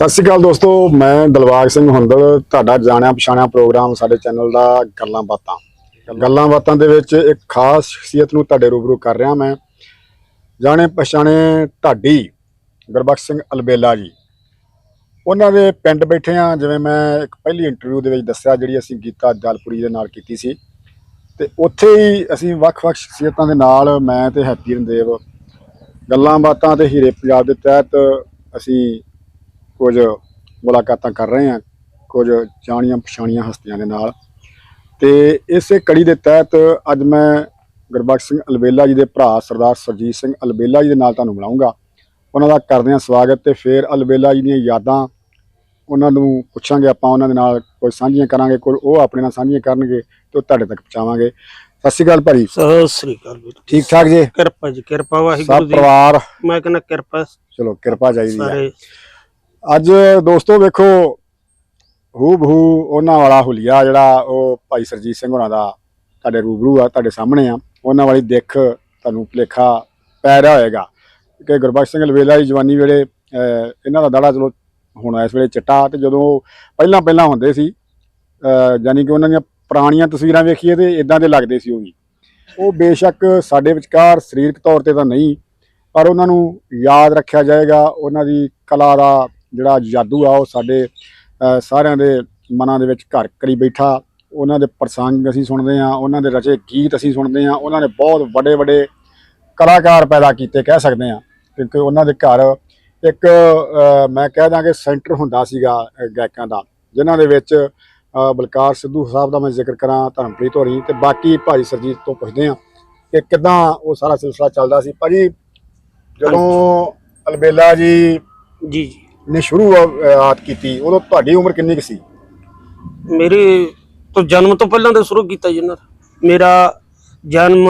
ਸਤਿ ਸ਼੍ਰੀ ਅਕਾਲ ਦੋਸਤੋ, ਮੈਂ ਦਿਲਬਾਗ ਸਿੰਘ ਹੁੰਦਲ, ਤੁਹਾਡਾ ਜਾਣਿਆ ਪਛਾਣਿਆ ਪ੍ਰੋਗਰਾਮ ਸਾਡੇ ਚੈਨਲ ਦਾ ਗੱਲਾਂ ਬਾਤਾਂ। ਗੱਲਾਂ ਬਾਤਾਂ ਦੇ ਵਿੱਚ ਇੱਕ ਖਾਸ ਸ਼ਖਸੀਅਤ ਨੂੰ ਤੁਹਾਡੇ ਰੂਬਰੂ ਕਰ ਰਿਹਾ ਮੈਂ। ਜਾਣੇ ਪਛਾਣੇ ਢਾਡੀ ਗੁਰਬਖਸ਼ ਸਿੰਘ ਅਲਬੇਲਾ ਜੀ। ਉਹਨਾਂ ਦੇ ਪਿੰਡ ਬੈਠੇ ਆ ਜਿਵੇਂ ਮੈਂ ਇੱਕ ਪਹਿਲੀ ਇੰਟਰਵਿਊ ਦੇ ਵਿੱਚ ਦੱਸਿਆ, ਜਿਹੜੀ ਅਸੀਂ ਗੀਤਾ ਜਲਪੁਰੀ ਦੇ ਨਾਲ ਕੀਤੀ ਸੀ। ਤੇ ਉੱਥੇ ਹੀ ਅਸੀਂ ਵੱਖ-ਵੱਖ ਸ਼ਖਸੀਅਤਾਂ ਦੇ ਨਾਲ ਮੈਂ ਤੇ ਹੈਪੀ ਰੰਦੇਵ ਗੱਲਾਂ ਬਾਤਾਂ ਤੇ ਹੀਰੇ ਪੰਜਾਬ ਦੇ ਤਹਿਤ ਅਸੀਂ ਕੁਝ ਮੁਲਾਕਾਤਾਂ ਕਰ ਰਹੇ ਹਾਂ ਕੁਝ ਜਾਣੀਆਂ ਪਛਾਣੀਆਂ ਹਸਤੀਆਂ ਦੇ ਨਾਲ। ਤੇ ਇਸੇ ਕੜੀ ਦੇ ਤਹਿਤ ਅੱਜ ਮੈਂ ਗੁਰਬਖਸ਼ ਸਿੰਘ ਅਲਬੇਲਾ ਜੀ ਦੇ ਭਰਾ ਸਰਦਾਰ ਸਰਜੀਤ ਸਿੰਘ ਅਲਬੇਲਾ ਜੀ ਦੇ ਨਾਲ ਤੁਹਾਨੂੰ ਮਿਲਾਉਂਗਾ ਉਹਨਾਂ ਦਾ ਕਰਦੇ ਹਾਂ ਸਵਾਗਤ ਤੇ ਫਿਰ ਅਲਬੇਲਾ ਜੀ ਦੀਆਂ ਯਾਦਾਂ ਉਹਨਾਂ ਨੂੰ ਪੁੱਛਾਂਗੇ ਆਪਾਂ ਉਹਨਾਂ ਦੇ ਨਾਲ ਕੁਝ ਸਾਂਝੀਆਂ ਕਰਾਂਗੇ ਕੋਈ ਉਹ ਆਪਣੇ ਨਾਲ ਸਾਂਝੀਆਂ ਕਰਨਗੇ ਤੇ ਉਹ ਤੁਹਾਡੇ ਤੱਕ ਪਹੁੰਚਾਵਾਂਗੇ। ਸਤਿ ਸ਼੍ਰੀ ਅਕਾਲ ਭਾਜੀ। ਸਤਿ ਸ੍ਰੀ ਅਕਾਲ ਵੀਰ ਠੀਕ ਠਾਕ ਜੀ? ਕਿਰਪਾ ਜੀ ਕਿਰਪਾ ਸਭ ਵਾਹਿਗੁਰੂ ਦੀ ਪਰਿਵਾਰ। ਮੈਂ ਕਹਿੰਦਾ ਕਿਰਪਾ ਚਲੋ ਕਿਰਪਾ ਚਾਹੀਦੀ ਹੈ। ਸਾਰੇ ਅੱਜ ਦੋਸਤੋ ਵੇਖੋ ਹੂ ਬਹੂ ਉਹਨਾਂ ਵਾਲਾ ਹੁਲੀਆ ਜਿਹੜਾ ਉਹ ਭਾਈ ਸਰਜੀਤ ਸਿੰਘ ਹੋਰਾਂ ਦਾ ਤੁਹਾਡੇ ਰੂਬਰੂ ਆ ਤੁਹਾਡੇ ਸਾਹਮਣੇ ਆ। ਉਹਨਾਂ ਵਾਲੀ ਦਿੱਖ ਤੁਹਾਨੂੰ ਭੁਲੇਖਾ ਪੈ ਰਿਹਾ ਹੋਏਗਾ। ਕਿ ਗੁਰਬਖਸ਼ ਸਿੰਘ ਲਵੇਲਾ ਦੀ ਜਵਾਨੀ ਵੇਲੇ ਇਹਨਾਂ ਦਾ ਦਾੜਾ ਚਲੋ ਹੁਣ ਇਸ ਵੇਲੇ ਚਿੱਟਾ ਤੇ ਜਦੋਂ ਪਹਿਲਾਂ ਪਹਿਲਾਂ ਹੁੰਦੇ ਸੀ ਅਹ, ਯਾਨੀ ਕਿ ਉਹਨਾਂ ਦੀਆਂ ਪੁਰਾਣੀਆਂ ਤਸਵੀਰਾਂ ਵੇਖੀਏ ਤੇ ਇਦਾਂ ਦੇ ਲੱਗਦੇ ਸੀ ਉਹ ਵੀ। ਉਹ ਬੇਸ਼ੱਕ ਸਾਡੇ ਵਿਚਕਾਰ ਸਰੀਰਕ ਤੌਰ ਤੇ ਤਾਂ ਨਹੀਂ ਪਰ ਉਹਨਾਂ ਨੂੰ ਯਾਦ ਰੱਖਿਆ ਜਾਏਗਾ ਉਹਨਾਂ ਦੀ ਕਲਾ ਦਾ ਜਿਹੜਾ ਜਾਦੂ ਆ, ਉਹ ਸਾਡੇ ਸਾਰਿਆਂ ਦੇ ਮਨਾਂ ਦੇ ਵਿੱਚ ਘਰ ਕਰੀ ਬੈਠਾ। ਉਹਨਾਂ ਦੇ ਪ੍ਰਸੰਗ ਅਸੀਂ ਸੁਣਦੇ ਆ ਉਹਨਾਂ ਦੇ ਰਚੇ ਗੀਤ ਅਸੀਂ ਸੁਣਦੇ ਆ ਉਹਨਾਂ ਨੇ ਬਹੁਤ ਵੱਡੇ ਵੱਡੇ ਕਲਾਕਾਰ ਪੈਦਾ ਕੀਤੇ ਕਹਿ ਸਕਦੇ ਆ ਕਿਉਂਕਿ ਉਹਨਾਂ ਦੇ ਘਰ ਇੱਕ ਮੈਂ ਕਹਿ ਦਾਂਗੇ ਸੈਂਟਰ ਹੁੰਦਾ ਸੀਗਾ ਗਾਇਕਾਂ ਦਾ, ਜਿਨ੍ਹਾਂ ਦੇ ਵਿੱਚ ਬਲਕਾਰ ਸਿੱਧੂ ਸਾਹਿਬ ਦਾ ਮੈਂ ਜ਼ਿਕਰ ਕਰਾਂ, ਧਰਮਪ੍ਰੀਤ ਹੋਰੀ ਤੇ ਬਾਕੀ ਭਾਈ ਸਰਜੀਤ ਤੋਂ ਪੁੱਛਦੇ ਆ ਕਿ ਕਿਦਾਂ ਉਹ ਸਾਰਾ ਸਿਲਸਿਲਾ ਚੱਲਦਾ ਸੀ। ਭਾਜੀ, ਜਦੋਂ ਅਲਬੇਲਾ ਜੀ ਜੀ ਜੀ। ਨੇ ਸ਼ੁਰੂਆਤ ਕੀਤੀ ਉਦੋਂ ਤੁਹਾਡੀ ਉਮਰ ਕਿੰਨੀ ਕੁ ਸੀ? ਮੇਰੇ ਤੋਂ ਜਨਮ ਤੋਂ ਪਹਿਲਾਂ ਤੇ ਸ਼ੁਰੂ ਕੀਤਾ ਜੀ ਇਹਨਾਂ। ਮੇਰਾ ਜਨਮ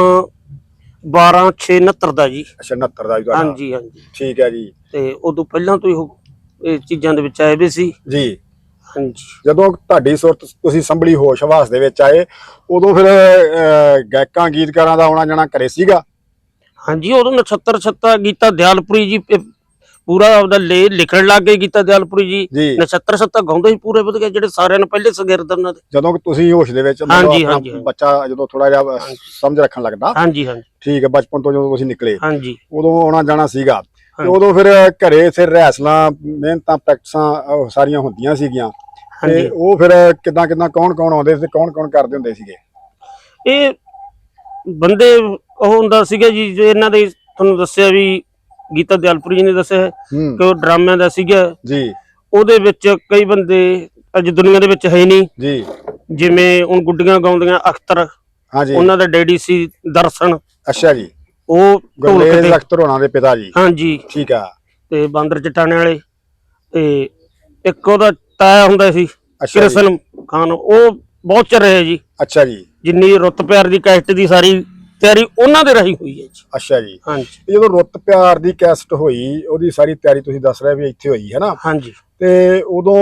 12 6 69 ਦਾ ਜੀ। ਅੱਛਾ 69 ਦਾ ਜੀ ਤੁਹਾਡਾ। ਹਾਂਜੀ ਹਾਂਜੀ। ਠੀਕ ਹੈ ਜੀ। ਤੇ ਉਦੋਂ ਪਹਿਲਾਂ ਤੋਂ ਇਹ ਚੀਜ਼ਾਂ ਦੇ ਵਿੱਚ ਆਏ ਵੀ ਸੀ। ਜੀ। ਹਾਂਜੀ। ਜਦੋਂ ਤੁਹਾਡੀ ਸੁਰਤ ਤੁਸੀਂ ਸੰਭਲੀ ਹੋਸ਼ ਹਵਾਸ ਦੇ ਵਿੱਚ ਆਏ ਉਦੋਂ ਫਿਰ ਗਾਇਕਾਂ ਗੀਤਕਾਰਾਂ ਦਾ ਆਉਣਾ ਜਾਣਾ ਕਰੇ ਸੀਗਾ? ਹਾਂਜੀ ਉਦੋਂ ਨਛੱਤਰ ਛੱਤਾ ਗੀਤਾ ਦਿਆਲਪੁਰੀ ਜੀ ਪੂਰਾ ਆਪਦਾ ਲੇ ਲਿਖਣ ਲੱਗ ਗਏ ਗੀਤਾ ਦਿਆਲਪੁਰੀ ਜੀ। ਨਛੱਤਰ ਛੱਤਾ ਗਾਉਂਦੇ ਸੀ ਪੂਰੇ ਵਧੀਆ ਜਿਹੜੇ ਸਾਰਿਆਂ ਨੂੰ ਪਹਿਲੇ ਸਗਿਰਦ ਉਹਨਾਂ ਦੇ। ਜਦੋਂ ਤੁਸੀਂ ਹੋਸ਼ ਦੇ ਵਿੱਚ। ਬੱਚਾ ਜਦੋਂ ਥੋੜਾ ਜਿਹਾ ਸਮਝ ਰੱਖਣ ਲੱਗਦਾ। ਹਾਂਜੀ ਹਾਂਜੀ। ਠੀਕ ਹੈ ਬਚਪਨ ਤੋਂ ਜਦੋਂ ਤੁਸੀਂ ਨਿਕਲੇ ਹਾਂਜੀ। ਉਦੋਂ ਆਉਣਾ ਜਾਣਾ ਸੀਗਾ। ਤੇ। ਉਦੋਂ ਫਿਰ ਘਰੇ ਫਿਰ ਰਹਿਸਲਾਂ ਮਿਹਨਤਾਂ ਪ੍ਰੈਕਟਿਸਾਂ ਸਾਰੀਆਂ ਹੁੰਦੀਆਂ ਸੀਗੀਆਂ। ਤੇ ਉਹ ਫਿਰ ਕਿਦਾਂ ਕਿਦਾਂ ਕੌਣ ਕੌਣ ਆਉਂਦੇ ਸੀ ਕੌਣ ਕੌਣ ਕਰਦੇ ਹੁੰਦੇ ਸੀਗੇ? ਇਹ ਬੰਦੇ ਉਹ ਹੁੰਦਾ ਸੀਗਾ ਜੀ ਜੋ ਇਹਨਾਂ ਦੇ ਤੁਹਾਨੂੰ ਦੱਸਿਆ ਵੀ ਗੀਤਾ ਦਿਆਲਪੁਰੀ ਜੀ ਨੇ ਦੱਸਿਆ ਹੈ ਕਿ ਉਹ ਡਰਾਮਿਆਂ ਦਾ ਸੀਗਾ। ਜੀ। ਉਹਦੇ ਵਿੱਚ ਕਈ ਬੰਦੇ ਅੱਜ ਦੁਨੀਆ ਦੇ ਵਿੱਚ ਹੈ ਨਹੀਂ। ਜੀ। ਜਿਵੇਂ ਹੁਣ ਗੁੱਡੀਆਂ ਗਾਉਂਦੀਆਂ ਅਖਤਰ ਹਾਂਜੀ ਉਹਨਾਂ ਦਾ ਡੈਡੀ ਸੀ ਦਰਸ਼ਨ। ਅੱਛਾ ਜੀ। ਉਹ ਤੇ ਅਖਤਰ ਹੋਣਾ ਦੇ ਪਿਤਾ ਜੀ। ਹਾਂਜੀ ਠੀਕ ਆ। ਤੇ ਬਾਂਦਰ ਚਟਾਣੇ ਵਾਲੇ। ਤੇ ਇੱਕ ਉਹਦਾ ਤਾਇਆ ਹੁੰਦਾ ਸੀ ਕ੍ਰਿਸ਼ਨ ਖਾਨ। ਉਹ ਬਹੁਤ ਚਿਰ ਰਿਹਾ ਜੀ। ਅੱਛਾ ਜੀ। ਜਿੰਨੀ ਰੁੱਤ ਪਿਆਰ ਦੀ ਕੈਸਟ ਦੀ ਸਾਰੀ ਤਿਆਰੀ ਉਹਨਾਂ ਦੇ ਰਹੀ ਹੋਈ ਹੈ ਜੀ। ਅੱਛਾ ਜੀ। ਹਾਂਜੀ। ਜਦੋਂ ਰੁੱਤ ਪਿਆਰ ਦੀ ਕੈਸਟ ਹੋਈ ਉਹਦੀ ਸਾਰੀ ਤਿਆਰੀ ਤੁਸੀਂ ਦੱਸ ਰਹੇ ਵੀ ਇੱਥੇ ਹੋਈ ਹੈ ਨਾ? ਹਾਂਜੀ। ਤੇ ਉਦੋਂ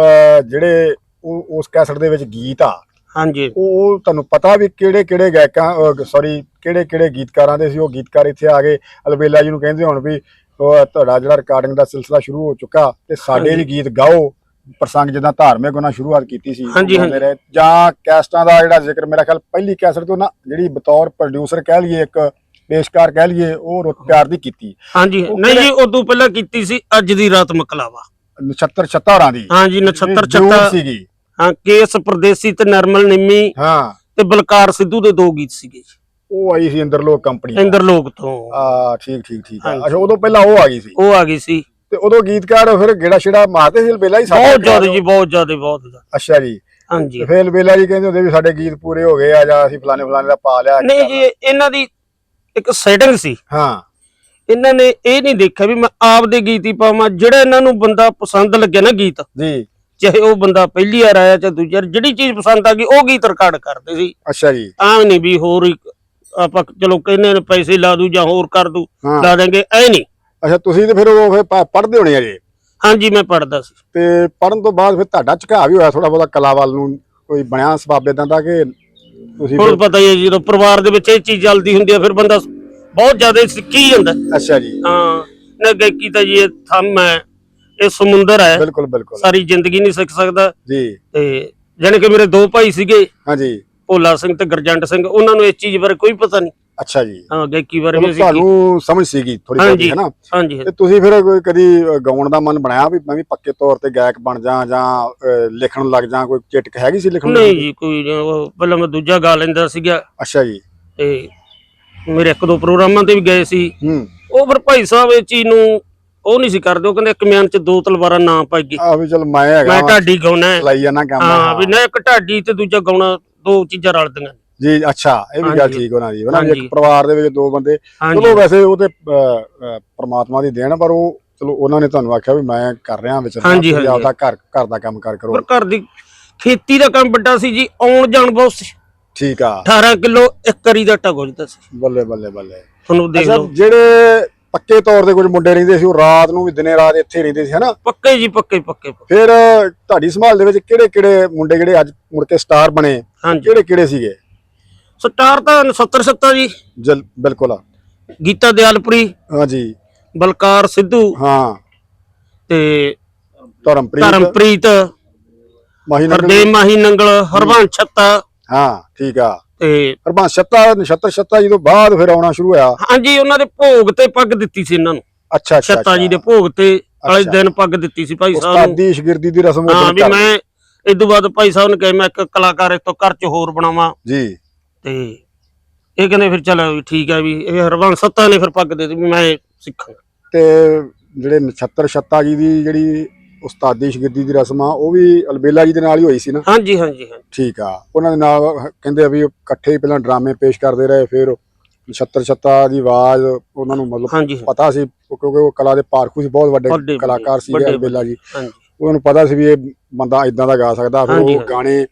ਅਹ, ਜਿਹੜੇ ਉਹ- ਉਸ ਕੈਸਟ ਦੇ ਵਿੱਚ ਗੀਤ ਆ ਹਾਂਜੀ। ਉਹ ਉਹ ਤੁਹਾਨੂੰ ਪਤਾ ਵੀ ਕਿਹੜੇ ਕਿਹੜੇ ਗਾਇਕਾਂ ਸੌਰੀ ਕਿਹੜੇ ਕਿਹੜੇ ਗੀਤਕਾਰਾਂ ਦੇ ਸੀ? ਉਹ ਗੀਤਕਾਰ ਇੱਥੇ ਆ ਗਏ। ਅਲਬੇਲਾ ਜੀ ਨੂੰ ਕਹਿੰਦੇ ਹੁਣ ਵੀ ਉਹ ਤੁਹਾਡਾ ਜਿਹੜਾ ਰਿਕਾਰਡਿੰਗ ਦਾ ਸਿਲਸਿਲਾ ਸ਼ੁਰੂ ਹੋ ਚੁੱਕਾ ਤੇ ਸਾਡੇ ਵੀ ਗੀਤ ਗਾਓ। ਪ੍ਰਸੰਗ ਜਿੱਦਾਂ ਧਾਰਮਿਕ ਉਹਨਾਂ ਸ਼ੁਰੂਆਤ ਕੀਤੀ ਸੀ ਹਾਂਜੀ, ਰਹੇ। ਜਾਂ ਕੈਸਟਾਂ ਦਾ ਜਿਹੜਾ ਜ਼ਿਕਰ ਮੇਰਾ ਖਿਆਲ ਪਹਿਲੀ ਕੈਸਟ ਤੋਂ ਨਾ ਜਿਹੜੀ ਬਤੌਰ ਪ੍ਰੋਡਿਊਸਰ ਕਹਿ ਲਈਏ ਇੱਕ ਪੇਸ਼ਕਾਰ ਕਹਿ ਲਈਏ ਉਹ ਰੁੱਤ ਪਿਆਰ ਦੀ ਕੀਤੀ। ਹਾਂਜੀ ਉਹ ਨਹੀਂ ਜੀ ਕਿਹੜੇ- ਉਦੋਂ ਪਹਿਲਾਂ ਕੀਤੀ ਸੀ ਅੱਜ ਦੀ ਰਾਤ ਮਕਲਾਵਾ। ਨਛੱਤਰ ਛੱਤਾਰਾਂ ਦੀ। ਹਾਂਜੀ ਨਛੱਤਰ ਜ਼ਰੂਰ ਛੱਤਾ ਸੀਗੀ। ਹਾਂ ਕੇਸ ਪਰਦੇਸੀ ਤੇ ਨਰਮਲ ਨਿੰਮੀ ਹਾਂ। ਤੇ ਬਲਕਾਰ ਸਿੱਧੂ ਦੇ ਦੋ ਗੀਤ ਸੀਗੇ ਜੀ। ਉਹ ਆਈ ਸੀ ਇੰਦਰਲੋਕ ਕੰਪਨੀ ਇੰਦਰ ਲੋਕ ਤੋਂ। ਆ ਠੀਕ ਠੀਕ ਠੀਕ ਆ। ਹਾਂਜੀ। ਅੱਛਾ ਉਦੋਂ ਪਹਿਲਾਂ ਉਹ ਆ ਗਈ ਸੀ। ਉਹ ਆ ਗਈ ਸੀ। ਤੇ ਉਦੋਂ ਗੀਤਕਾਰ ਫਿਰ ਗੇੜਾ ਛੇੜਾ ਮਾਰਦੇ ਸੀ ਬੇਲਾ ਹੀ ਸਾਡੇ ਬਹੁਤ ਜ਼ਿਆਦਾ। ਜੀ ਬਹੁਤ ਜ਼ਿਆਦਾ ਬਹੁਤ ਜ਼ਿਆਦਾ। ਅੱਛਾ ਜੀ। ਹਾਂਜੀ। ਫਿਰ ਬੇਲਾ ਜੀ ਕਹਿੰਦੇ ਹੁੰਦੇ ਵੀ ਸਾਡੇ ਗੀਤ ਪੂਰੇ ਹੋ ਗਏ ਆ ਜਾਂ ਅਸੀਂ ਫਲਾਣੇ ਫਲਾਣੇ ਦਾ ਪਾ ਲਿਆ ਨਹੀਂ ਜੀ ਇਹਨਾਂ ਦੀ ਇੱਕ ਸੈਟਿੰਗ ਸੀ। ਹਾਂ। ਇਹਨਾਂ ਨੇ ਇਹ ਨਹੀਂ ਦੇਖਿਆ ਵੀ ਮੈਂ ਆਪਦੇ ਗੀਤ ਹੀ ਪਾਵਾਂ ਜਿਹੜਾ ਇਹਨਾਂ ਨੂੰ ਬੰਦਾ ਪਸੰਦ ਲੱਗਿਆ ਨਾ ਗੀਤ। ਜੀ। ਚਾਹੇ ਉਹ ਬੰਦਾ ਪਹਿਲੀ ਵਾਰ ਆਇਆ ਚਾਹੇ ਦੂਜੀ ਵਾਰ ਜਿਹੜੀ ਚੀਜ਼ ਪਸੰਦ ਆ ਗਈ ਉਹ ਗੀਤ ਰਿਕਾਰਡ ਕਰਦੇ ਸੀ। ਅੱਛਾ ਜੀ। ਆਮ ਨਹੀਂ ਵੀ ਹੋਰ ਆਪਾਂ ਚਲੋ ਕਹਿੰਦੇ ਨੇ ਪੈਸੇ ਲਾ ਦੂ ਜਾਂ ਹੋਰ ਕਰ ਦੂ ਲਾ ਦੇਂਗੇ ਐ ਨਹੀਂ। ਅੱਛਾ ਤੁਸੀਂ ਤੇ ਫਿਰ ਉਹ ਫਿਰ ਪ- ਪੜ੍ਹਦੇ ਹੋਣੇ ਆ ਜੀ? ਹਾਂਜੀ ਮੈਂ ਪੜਦਾ ਸੀ। ਤੇ ਪੜਨ ਤੋਂ ਬਾਅਦ ਫਿਰ ਤੁਹਾਡਾ ਝੁਕਾਅ ਵੀ ਹੋਇਆ ਥੋੜਾ ਬਹੁਤਾ ਕਲਾ ਵੱਲ ਨੂੰ ਕੋਈ ਬਣਿਆ ਸਬਬ ਇਦਾਂ ਦਾ ਕਿ ਤੁਸੀਂ ਹੁਣ ਫਿਰ- ਪਤਾ ਹੀ ਹੈ ਜਦੋਂ ਪਰਿਵਾਰ ਦੇ ਵਿੱਚ ਇਹ ਚੀਜ਼ ਚੱਲਦੀ ਹੁੰਦੀ ਹੈ ਫਿਰ ਬੰਦਾ ਬਹੁਤ ਜ਼ਿਆਦਾ ਸਿੱਖੀ ਜਾਂਦਾ। ਅੱਛਾ ਜੀ। ਹਾਂ ਨਾ ਗਾਇਕੀ ਤਾਂ ਜੀ ਇਹ ਥੰਮ ਹੈ ਇਹ ਸਮੁੰਦਰ ਹੈ। ਬਿਲਕੁਲ ਬਿਲਕੁਲ। ਸਾਰੀ ਜ਼ਿੰਦਗੀ ਨਹੀਂ ਸਿੱਖ ਸਕਦਾ। ਜੀ। ਤੇ ਜਾਣੀ ਕਿ ਮੇਰੇ ਦੋ ਭਾਈ ਸੀਗੇ ਹਾਂਜੀ। ਭੋਲਾ ਸਿੰਘ ਤੇ ਗਰਜੰਟ ਸਿੰਘ ਉਹਨਾਂ ਨੂੰ ਇਸ ਚੀਜ਼ ਬਾਰੇ ਕੋਈ ਪਤਾ ਨਹੀਂ। ਅੱਛਾ ਜੀ। ਹਾਂ ਗਾਇਕੀ ਬਾਰੇ ਵੀ ਅਸੀਂ ਤੁਹਾਨੂੰ ਸਮਝ ਸੀਗੀ ਥੋੜੀ। ਬਹੁਤੀ ਹੈ ਨਾ? ਹਾਂਜੀ ਤੇ ਤੁਸੀਂ ਫਿਰ ਕੋਈ ਕਦੀ ਗਾਉਣ ਦਾ ਮਨ ਬਣਾਇਆ ਵੀ ਮੈਂ ਵੀ ਪੱਕੇ ਤੌਰ ਤੇ ਗਾਇਕ ਬਣ ਜਾ ਜਾਂ ਲਿਖਣ ਲੱਗ ਜਾ ਕੋਈ ਚਿਟਕ ਹੈਗੀ ਸੀ ਲਿਖਣ ਨਹੀਂ? ਜੀ ਕੋਈ ਪਹਿਲਾਂ ਮੈਂ ਦੂਜਾ ਗਾ ਲੈਂਦਾ ਸੀਗਾ। ਅੱਛਾ ਜੀ। ਤੇ ਮੇਰੇ ਇੱਕ ਦੋ ਪ੍ਰੋਗਰਾਮਾਂ ਤੇ ਵੀ ਗਏ ਸੀ। ਹੂੰ। ਉਹ ਫਿਰ ਭਾਈ ਸਾਹਿਬ ਇਹ ਚੀਜ਼ ਨੂੰ ਉਹ ਨਹੀਂ ਸੀ ਕਰਦੇ ਉਹ ਕਹਿੰਦੇ ਇੱਕ ਮਿਆਨ ਚ ਦੋ ਤਲਵਾਰਾਂ ਨਾ ਪਾਈਏ ਆ ਵੀ ਚਲ ਮੈਂ ਹੈਗਾ ਮੈਂ ਢਾਡੀ ਗਾਉਣਾ ਹੈ। ਚਲਾਈ ਜਾਣਾ ਕੰਮ। ਹਾਂ ਵੀ ਨਾ ਇੱਕ ਢਾਡੀ ਤੇ ਦੂਜਾ ਗਾਉਣਾ ਦੋ ਚੀਜ਼ਾਂ ਰਲਦੀਆਂ। ਜੀ ਅੱਛਾ ਇਹ ਵੀ ਗੱਲ। ਠੀਕ ਹੋਣਾ ਜੀ ਹਨਾ ਵੀ ਹਾਂਜੀ। ਇੱਕ ਪਰਿਵਾਰ ਦੇ ਵਿੱਚ ਦੋ ਬੰਦੇ ਹਾਂਜੀ। ਚਲੋ ਵੈਸੇ ਉਹ ਤੇ ਅ, ਅ, ਪ੍ਰਮਾਤਮਾ ਦੀ ਦੇਣ ਆ, ਪਰ ਉਹ ਚਲੋ ਉਹਨਾਂ ਨੇ ਤੁਹਾਨੂੰ ਆਖਿਆ ਵੀ ਮੈਂ ਕਰ ਰਿਹਾ ਵਿੱਚ ਹਾਂਜੀ, ਤੁਸੀਂ ਹਾਂਜੀ। ਆਪਦਾ ਘਰ ਘਰ ਦਾ ਕੰਮ ਕਾਰ ਕਰੋ। ਪਰ ਘਰ ਦੀ ਖੇਤੀ ਦਾ ਕੰਮ ਵੱਡਾ ਸੀ ਜੀ ਆਉਣ ਜਾਣ ਬਹੁਤ ਸੀ। ਠੀਕ ਆ। 18 ਕਿਲੋ ਇੱਕ ਕਰੀ ਦਾ ਆਟਾ ਗੁੱਜਦਾ ਸੀ। ਬੱਲੇ ਬੱਲੇ ਬੱਲੇ। ਤੁਹਾਨੂੰ ਦੇਖ ਅੱਛਾ ਲਓ। ਜਿਹੜੇ ਪੱਕੇ ਤੌਰ ਤੇ ਕੁਝ ਮੁੰਡੇ ਰਹਿੰਦੇ ਸੀ ਉਹ ਰਾਤ ਨੂੰ ਵੀ ਦਿਨੇ ਰਾਤ ਇੱਥੇ ਰਹਿੰਦੇ ਸੀ ਹਨਾ? ਪੱਕੇ ਜੀ ਪੱਕੇ ਪੱਕੇ ਪੱਕੇ। ਫਿਰ ਤੁਹਾਡੀ ਸੰਭਾਲ ਦੇ ਵਿੱਚ ਕਿਹੜੇ ਕਿਹੜੇ ਮੁੰਡੇ ਜਿਹੜੇ ਅੱਜ ਮੁੜ ਕੇ ਸਟਾਰ ਬਣੇ? ਹਾਂਜੀ। ਕਿਹੜੇ ਕਿਹੜੇ ਸੀਗੇ? ਸਟਾਰ ਤਾਂ 70 70 ਜੀ। ਜਲ ਬਿਲਕੁਲ ਗੀਤਾ ਦਿਆਲਪੁਰੀ ਹਾਂਜੀ ਬਲਕਾਰ ਸਿੱਧੂ ਹਾਂ। ਤੇ ਧਰਮਪ੍ਰੀਤ। ਧਰਮਪ੍ਰੀਤ ਮਾਹੀ ਨੰਗਲ। ਹਰਦੇਵ ਮਾਹੀ ਨੰਗਲ ਹਰਵੰਸ਼ ਛੱਤਾ। ਹਾਂ ਠੀਕ ਆ। ਤੇ ਹਰਬੰਸ ਛੱਤਾ ਨਛੱਤਰ ਛੱਤਾ ਜੀ ਤੋਂ ਬਾਅਦ ਫਿਰ ਆਉਣਾ ਸ਼ੁਰੂ ਹੋਇਆ। ਹਾਂਜੀ ਉਹਨਾਂ ਦੇ ਭੋਗ ਤੇ ਪੱਗ ਦਿੱਤੀ ਸੀ ਇਹਨਾਂ ਨੂੰ। ਅੱਛਾ ਅੱਛਾ ਛੱਤਾ ਜੀ ਦੇ ਭੋਗ ਤੇ ਵਾਲੇ ਅੱਛਾ। ਦਿਨ ਪੱਗ ਦਿੱਤੀ ਸੀ ਭਾਈ ਸਾਹਿਬ ਨੂੰ। ਉਸਤਾਦੀ ਸ਼ਗਿਰਦੀ ਦੀ ਰਸਮ ਹਾਂ ਉਦੋਂ ਵੀ ਕਰ- ਮੈਂ ਇਸ ਤੋਂ ਬਾਅਦ ਭਾਈ ਸਾਹਿਬ ਨੇ ਕਿਹਾ ਮੈਂ ਇੱਕ ਕਲਾਕਾਰ ਇਸ ਤੋਂ ਘਰ ਚ ਹੋਰ ਬਣਾਵਾਂ। ਜੀ। ਤੇ ਇਹ ਕਹਿੰਦੇ ਫਿਰ ਚਲੋ ਵੀ ਠੀਕ ਹੈ ਵੀ ਇਹ ਹਰਵੰਸ ਸੱਤਾ ਨੇ ਫਿਰ ਪੱਗ ਦੇ ਦਿੱਤੀ ਵੀ ਮੈਂ ਸਿੱਖਾਂ ਤੇ ਜਿਹੜੇ ਨਛੱਤਰ ਛੱਤਾ ਜੀ ਦੀ ਜਿਹੜੀ ਉਸਤਾਦੀ ਸ਼ਗਿਰਦੀ ਦੀ ਰਸਮ ਆ ਉਹ ਵੀ ਅਲਬੇਲਾ ਜੀ ਦੇ ਨਾਲ ਹੀ ਹੋਈ ਸੀ ਨਾ? ਹਾਂਜੀ ਹਾਂਜੀ ਹਾਂਜੀ। ਠੀਕ ਆ। ਉਹਨਾਂ ਦੇ ਨਾਲ ਕਹਿੰਦੇ ਆ ਵੀ ਉਹ ਇਕੱਠੇ ਹੀ ਪਹਿਲਾਂ ਡਰਾਮੇ ਪੇਸ਼ ਕਰਦੇ ਰਹੇ ਫਿਰ ਨਛੱਤਰ ਛੱਤਾ ਦੀ ਆਵਾਜ਼ ਉਹਨਾਂ ਨੂੰ ਮਤਲਬ ਹਾਂਜੀ ਪਤਾ ਸੀ ਉਹ ਕਿਉਂਕਿ ਉਹ ਕਲਾ ਦੇ ਪਾਰਖੂ ਸੀ ਬਹੁਤ ਵੱਡੇ- ਵੱਡੇ ਕਲਾਕਾਰ ਵੱਡੇ- ਅਲਬੇਲਾ ਜੀ। ਹਾਂਜੀ। ਉਹਨਾਂ ਨੂੰ ਪਤਾ ਸੀ ਵੀ ਇਹ ਬੰਦਾ ਇਦਾਂ ਦਾ ਗਾ ਸਕਦਾ ਫਿਰ ਹਾਂਜੀ, ਉਹ ਹਾਂਜੀ। ਗਾਣੇ